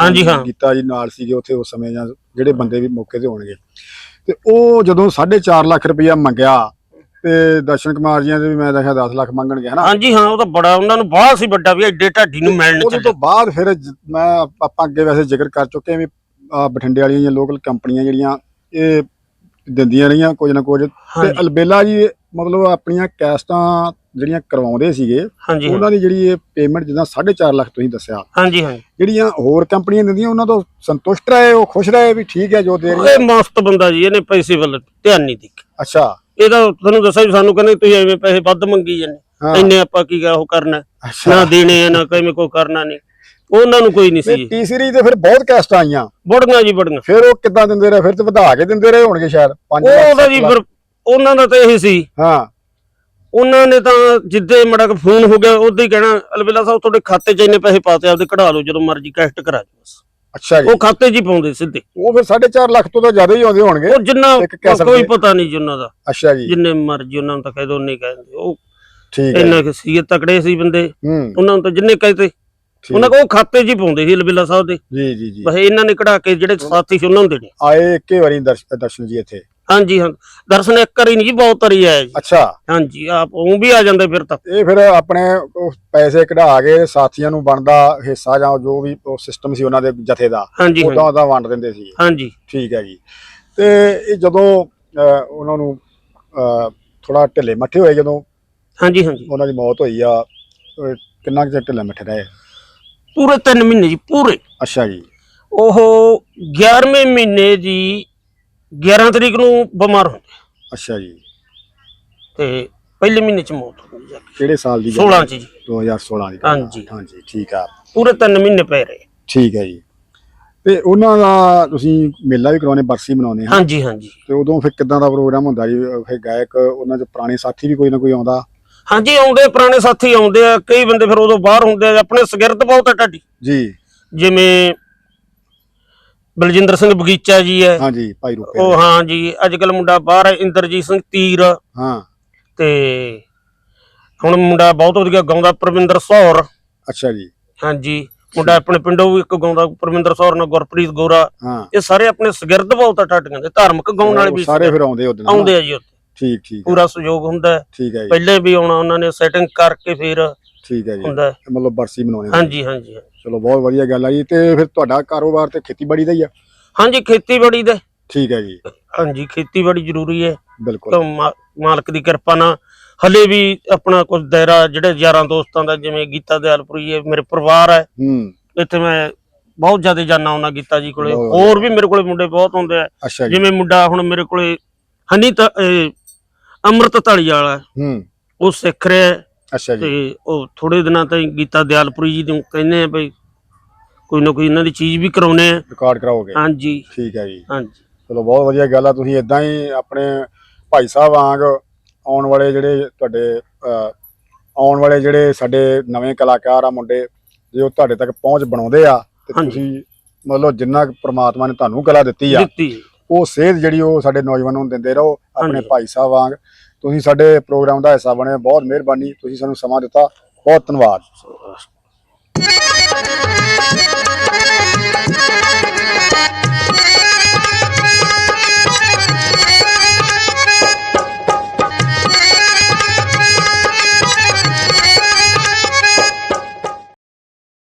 ਹਾਂਜੀ, ਹਾਂ। ਗੀਤਾ ਜੀ ਨਾਲ ਸੀਗੇ ਉੱਥੇ ਉਸ ਸਮੇਂ ਜਾਂ ਜਿਹੜੇ ਬੰਦੇ ਵੀ ਮੌਕੇ ਤੇ ਹੋਣਗੇ। ਤੇ ਉਹ ਜਦੋਂ 4.5 ਲੱਖ ਰੁਪਇਆ ਮੰਗਿਆ ਤੇ ਦਰਸ਼ਨ ਕੁਮਾਰ ਜੀਆਂ ਦੇ ਵੀ ਮੈਂ ਦੇਖਿਆ 10 ਲੱਖ ਮੰਗਣਗੇ ਹਨਾ? ਹਾਂਜੀ ਹਾਂ ਉਹ ਤਾਂ ਬੜਾ ਉਹਨਾਂ ਨੂੰ ਬੜਾ ਸੀ ਵੱਡਾ ਵੀ ਐਡੇ ਢਾਡੀ ਨੂੰ ਮਿਲਣ ਉਹਦੇ ਤੋਂ ਬਾਅਦ ਫਿਰ ਮੈਂ ਆਪਾਂ ਅੱਗੇ ਵੈਸੇ ਜ਼ਿਕਰ ਕਰ ਚੁੱਕੇ ਹਾਂ ਵੀ ਬਠਿੰਡੇ ਵਾਲੀਆਂ ਜਾਂ ਲੋਕਲ ਕੰਪਨੀਆਂ ਜਿਹੜੀਆਂ ਇਹ ਦਿੰਦੀਆਂ ਰਹੀਆਂ ਕੁਝ ਨਾ ਕੁਝ। ਤੇ ਅਲਬੇਲਾ ਜੀ ਮਤਲਬ ਆਪਣੀਆਂ ਕੈਸਟਾਂ ਜਿਹੜੀਆਂ ਕਰਵਾਉਂਦੇ ਸੀਗੇ ਉਹਨਾਂ ਦੀ ਜਿਹੜੀ ਇਹ ਪੇਮੈਂਟ ਜਿੱਦਾਂ 4.5 ਲੱਖ ਤੁਸੀਂ ਦੱਸਿਆ। ਹਾਂਜੀ ਹਾਂਜੀ। ਜਿਹੜੀਆਂ ਹੋਰ ਕੰਪਨੀਆਂ ਦਿੰਦੀਆਂ ਉਹਨਾਂ ਤੋਂ ਸੰਤੁਸ਼ਟ ਰਹੇ ਉਹ ਖੁਸ਼ ਰਹੇ ਵੀ ਠੀਕ ਹੈ ਜੋ ਦੇ ਰਹੀ ਹੈ ਇਹ ਮਸਤ ਬੰਦਾ ਜੀ ਇਹਨੇ ਪੈਸੇ ਵੱਲ ਧਿਆਨ ਨਹੀਂ ਦਿੱਤਾ। ਅੱਛਾ। ਇਹ ਤਾਂ ਤੁਹਾਨੂੰ ਦੱਸਿਆ ਵੀ ਸਾਨੂੰ ਕਹਿੰਦੇ ਤੁਸੀਂ ਐਵੇਂ ਪੈਸੇ ਵੱਧ ਮੰਗੀ ਜਾਂਦੇ। ਇੰਨੇ ਆਪਾਂ ਕੀ ਉਹ ਕਰਨਾ। ਨਾ ਦੇਣੇ ਆ ਨਾ ਕਿਵੇਂ ਕੋਈ ਕਰਨਾ ਨਹੀਂ। ਉਹਨਾਂ ਨੂੰ ਕੋਈ ਨਹੀਂ ਸੀ। ਟੀ ਸੀਰੀਜ਼ ਤੇ ਫਿਰ ਬਹੁਤ ਕੈਸਟ ਆਈਆਂ। ਬੜੀਆਂ ਜੀ ਬੜੀਆਂ। ਫਿਰ ਉਹ ਕਿੱਦਾਂ ਦਿੰਦੇ ਰਹੇ? ਫਿਰ ਤੇ ਵਧਾ ਕੇ ਦਿੰਦੇ ਰਹੇ ਹੋਣਗੇ ਸ਼ਾਇਦ 5 ਉਹ ਤਾਂ ਜੀ ਫਿਰ ਉਹਨਾਂ ਦਾ ਤਾਂ ਇਹ ਸੀ। ਹਾਂ। ਉਹਨਾਂ ਨੇ ਤਾਂ ਜਿੱਦੇ ਮੜਾ ਕੇ ਫੋਨ ਹੋ ਗਿਆ ਉਦੋਂ ਹੀ ਕਹਿਣਾ ਅਲਬੇਲਾ ਸਾਹਿਬ ਤੁਹਾਡੇ ਖਾਤੇ 'ਚ ਇੰਨੇ ਪੈਸੇ ਪਾਤੇ ਆਪਦੇ ਕਢਾ ਲਓ ਜਦੋਂ ਮਰਜ਼ੀ ਕੈਸਟ ਕਰਾ ਦਿਓ ਬਸ। ਅੱਛਾ ਜੀ। ਉਹ ਖਾਤੇ 'ਚ ਹੀ ਪਾਉਂਦੇ ਸਿੱਧੇ। ਉਹ ਫਿਰ 4.5 ਲੱਖ ਤੋਂ ਤਾਂ ਜ਼ਿਆਦਾ ਹੀ ਆਉਂਦੇ ਹੋਣਗੇ। ਉਹ ਜਿੰਨਾ ਕੋਈ ਪਤਾ ਨਹੀਂ ਜੀ ਉਹਨਾਂ ਦਾ। ਅੱਛਾ ਜੀ। ਜਿੰਨੇ ਮਰਜ਼ੀ ਉਹਨਾਂ ਨੂੰ ਤਾਂ ਕਹਿ ਦੋ ਨਹੀਂ ਕਹਿੰਦੇ ਉਹ ਠੀਕ ਹੈ। ਇੰਨਾ ਕਿ ਸੀ ਤਕੜੇ ਸੀ ਬੰਦੇ। ਉਹਨਾਂ ਨੂੰ ਤਾਂ ਜਿੰਨੇ ਠੀਕ। ਉਹਨਾਂ ਕੋਲ ਖਾਤੇ 'ਚ ਹੀ ਪਾਉਂਦੇ ਸੀ ਅਲਬੇਲਾ ਸਾਹਿਬ ਦੇ। ਜੀ ਜੀ ਜੀ। ਬਸ ਇਹਨਾਂ ਨੇ ਕਢਾ ਕੇ ਜਿਹੜੇ ਸਾਥੀ ਸੀ ਉਹਨਾਂ ਨੂੰ ਦੇਣੇ ਆਏ ਇੱਕੇ ਵਾਰੀ ਦਰਸ਼- ਦਰਸ਼ਨ ਜੀ ਇੱਥੇ? ਹਾਂਜੀ ਹਾਂ। ਦਰਸ਼ਨ ਇੱਕ ਵਾਰੀ ਨਹੀਂ ਜੀ ਬਹੁਤ ਵਾਰੀ ਆਇਆ ਜੀ। ਅੱਛਾ। ਹਾਂਜੀ ਆਪ ਉਹ ਵੀ ਆ ਜਾਂਦੇ ਫਿਰ ਤਾਂ। ਇਹ ਫਿਰ ਆਪਣੇ ਉਹ ਪੈਸੇ ਕਢਾ ਕੇ ਸਾਥੀਆਂ ਨੂੰ ਬਣਦਾ ਹਿੱਸਾ ਜਾਂ ਜੋ ਵੀ ਉਹ ਸਿਸਟਮ ਸੀ ਉਹਨਾਂ ਦੇ ਜਥੇ ਦਾ ਹਾਂਜੀ ਉਦਾਂ ਹਾਂਜੀ। ਉਦਾਂ ਵੰਡ ਦਿੰਦੇ ਸੀ। ਹਾਂਜੀ। ਠੀਕ ਹੈ ਜੀ। ਤੇ ਇਹ ਜਦੋਂ ਅਹ, ਉਹਨਾਂ ਨੂੰ ਥੋੜਾ ਢਿੱਲੇ ਮੱਠੇ ਹੋਏ ਜਦੋਂ ਹਾਂਜੀ ਹਾਂਜੀ। ਉਹਨਾਂ ਦੀ ਮੌਤ ਹੋਈ ਆ ਅਹ, ਕਿੰਨਾ ਕੁ ਚਿਰ ਢਿੱਲੇ ਮੱਠੇ ਰਹੇ? ਪੂਰੇ 3 ਮਹੀਨੇ ਜੀ ਪੂਰੇ। ਅੱਛਾ ਜੀ। ਉਹ 11ਵੇਂ ਮਹੀਨੇ ਦੀ 11 ਤਰੀਕ ਨੂੰ ਬਿਮਾਰ ਹੁੰਦੇ ਅੱਛਾ ਜੀ। ਤੇ ਪਹਿਲੇ ਮਹੀਨੇ ਚ ਮੌਤ ਹੋ ਗਈ। ਕਿਹੜੇ ਸਾਲ ਦੀ ਗੱਲ 16 ਹੈ? ਚ ਜੀ। 2016 ਦੀ। ਹਾਂਜੀ। ਹਾਂਜੀ ਠੀਕ ਆ। ਪੂਰੇ 3 ਮਹੀਨੇ ਪੈ ਰਹੇ। ਠੀਕ ਹੈ ਜੀ। ਤੇ ਉਹਨਾਂ ਦਾ ਤੁਸੀਂ ਮੇਲਾ ਵੀ ਕਰਾਉਣੇ ਬਰਸੀ ਮਨਾਉਂਦੇ ਹਾਂ ਹਾਂਜੀ ਹਾਂਜੀ। ਤੇ ਉਦੋਂ ਫਿਰ ਕਿੱਦਾਂ ਦਾ ਪ੍ਰੋਗਰਾਮ ਹੁੰਦਾ ਜੀ? ਫਿਰ ਗਾਇਕ ਉਹਨਾਂ ਦੇ ਪੁਰਾਣੇ ਸਾਥੀ ਵੀ ਕੋਈ ਨਾ ਕੋਈ ਆਉਂਦਾ? ਹਾਂਜੀ ਆਉਂਦੇ ਪੁਰਾਣੇ ਸਾਥੀ ਆਉਂਦੇ ਆ ਕਈ ਬੰਦੇ ਫਿਰ ਉਦੋਂ ਬਾਹਰ ਹੁੰਦੇ ਆ ਆਪਣੇ ਸਗਿਰਦ ਬਹੁਤ ਆ ਢਾਡੀ। ਜੀ। ਜਿਵੇਂ ਬਲਜਿੰਦਰ ਸਿੰਘ ਬਗੀਚਾ ਜੀ ਹੈ। ਹਾਂਜੀ ਭਾਈ ਰੂਪੇ ਉਹ ਹਾਂ ਜੀ ਅੱਜ ਕੱਲ ਮੁੰਡਾ ਬਾਹਰ ਹੈ ਇੰਦਰਜੀਤ ਸਿੰਘ ਤੀਰ। ਹਾਂ। ਤੇ ਹੁਣ ਮੁੰਡਾ ਬਹੁਤ ਵਧੀਆ ਗਾਉਂਦਾ ਪ੍ਰਵਿੰਦਰ ਸੌਰ। ਅੱਛਾ ਜੀ। ਹਾਂਜੀ ਮੁੰਡਾ ਆਪਣੇ ਪਿੰਡੋਂ ਵੀ ਇੱਕ ਗਾਉਂਦਾ ਪ੍ਰਵਿੰਦਰ ਸੌਰ ਨਾਲ ਗੁਰਪ੍ਰੀਤ ਗੋਰਾ। ਹਾਂ। ਇਹ ਸਾਰੇ ਆਪਣੇ ਸਗਿਰਦ ਬਹੁਤ ਆ ਟਾਟੀਆਂ ਦੇ ਧਾਰਮਿਕ ਗਾਉਣ ਵਾਲੇ ਵੀ ਸਾਰੇ ਫਿਰ ਆਉਂਦੇ ਉਹਦੇ ਨਾਲ। ਆਉਂਦੇ ਆ ਜੀ ਠੀਕ ਠੀਕ ਪੂਰਾ ਸਹਿਯੋਗ ਹੁੰਦਾ ਹੈ। ਠੀਕ ਹੈ ਜੀ। ਪਹਿਲੇ ਵੀ ਆਉਣਾ ਉਹਨਾਂ ਨੇ ਸੈਟਿੰਗ ਕਰਕੇ ਫਿਰ ਠੀਕ ਹੈ ਜੀ। ਹੁੰਦਾ ਹੈ। ਮਤਲਬ ਬਰਸੀ ਹੁੰਦੇ। ਹਾਂਜੀ ਹਾਂਜੀ ਚਲੋ ਬਹੁਤ ਵਧੀਆ ਗੱਲ ਆ ਜੀ। ਤੇ ਫਿਰ ਤੁਹਾਡਾ ਕਾਰੋਬਾਰ ਤੇ ਖੇਤੀਬਾੜੀ ਦਾ ਹੀ ਆ? ਹਾਂਜੀ ਖੇਤੀਬਾੜੀ ਦੇ। ਠੀਕ ਹੈ ਜੀ। ਹਾਂਜੀ ਖੇਤੀਬਾੜੀ ਜ਼ਰੂਰੀ ਹੈ। ਬਿਲਕੁਲ। ਤਾਂ ਮਾ- ਮਾਲਕ ਦੀ ਕਿਰਪਾ ਨਾਲ ਹਲੇ ਵੀ ਆਪਣਾ ਕੁਝ ਦਾਇਰਾ ਜਿਹੜੇ ਯਾਰਾਂ ਦੋਸਤਾਂ ਦਾ ਜਿਵੇਂ ਗੀਤਾ ਦਿਆਲਪੁਰੀ ਹੈ ਮੇਰੇ ਪਰਿਵਾਰ ਹੈ। ਹੂੰ। ਇੱਥੇ ਮੈਂ ਬਹੁਤ ਜ਼ਿਆਦਾ ਜਾਣਾ ਉਹਨਾਂ ਗੀਤਾ ਜੀ ਕੋਲੇ। ਬਹੁਤ ਹੋਰ ਵੀ ਮੇਰੇ ਕੋਲੇ ਮੁੰਡੇ ਬਹੁਤ ਆਉਂਦੇ ਆ। ਅੱਛਾ ਜੀ। ਜਿਵੇਂ ਮੁੰਡਾ ਹੁਣ ਮੇਰੇ ਕੋਲੇ ਹਨੀ ਤਾਂ ਇਹ ਅੰਮ੍ਰਿਤ ਧਾਲੀ ਵਾਲਾ। ਹੈ, ਉਹ ਸਿੱਖ ਰਿਹਾ ਹੈ। ਅੱਛਾ ਜੀ। ਤੇ ਉਹ ਥੋੜੇ ਦਿਨਾਂ ਤਾਈਂ ਗੀਤਾ ਦਿਆਲਪੁਰੀ ਜੀ ਨੂੰ ਕਹਿੰਦੇ ਆ ਬਈ ਕੋਈ ਨਾ ਕੋਈ ਇਹਨਾਂ ਦੀ ਚੀਜ਼ ਵੀ ਕਰਾਉਨੇ ਆ। ਰਿਕਾਰਡ ਕਰਾਓਗੇ? ਹਾਂਜੀ। ਠੀਕ ਹੈ ਜੀ। ਹਾਂਜੀ। ਚਲੋ ਬਹੁਤ ਵਧੀਆ ਗੱਲ ਆ। ਤੁਸੀਂ ਇਦਾਂ ਹੀ ਆਪਣੇ ਭਾਈ ਸਾਹਿਬ ਵਾਂਗ ਆਉਣ ਵਾਲੇ ਜਿਹੜੇ ਤੁਹਾਡੇ ਆਉਣ ਵਾਲੇ ਜਿਹੜੇ ਸਾਡੇ ਨਵੇਂ ਕਲਾਕਾਰ ਆ ਮੁੰਡੇ ਜੇ ਉਹ ਤੁਹਾਡੇ ਤੱਕ ਪਹੁੰਚ ਬਣਾਉਂਦੇ ਆ ਤੇ ਹਾਂਜੀ। ਤੁਸੀਂ ਮਤਲਬ ਜਿੰਨਾ ਕੁ ਪ੍ਰਮਾਤਮਾ ਨੇ ਤੁਹਾਨੂੰ ਕਲਾ ਦਿੱਤੀ ਆ ਦਿੱਤੀ। ਉਹ ਸੇਧ ਜਿਹੜੀ ਉਹ ਸਾਡੇ ਨੌਜਵਾਨਾਂ ਨੂੰ ਦਿੰਦੇ ਰਹੋ ਆਪਣੇ ਭਾਈ ਸਾਹਿਬ ਵਾਂਗ। ਤੁਸੀਂ ਸਾਡੇ ਪ੍ਰੋਗਰਾਮ ਦਾ ਹਿੱਸਾ ਬਣੇ ਬਹੁਤ ਮਿਹਰਬਾਨੀ। ਤੁਸੀਂ ਸਾਨੂੰ ਸਮਾਂ ਦਿੱਤਾ ਬਹੁਤ ਧੰਨਵਾਦ।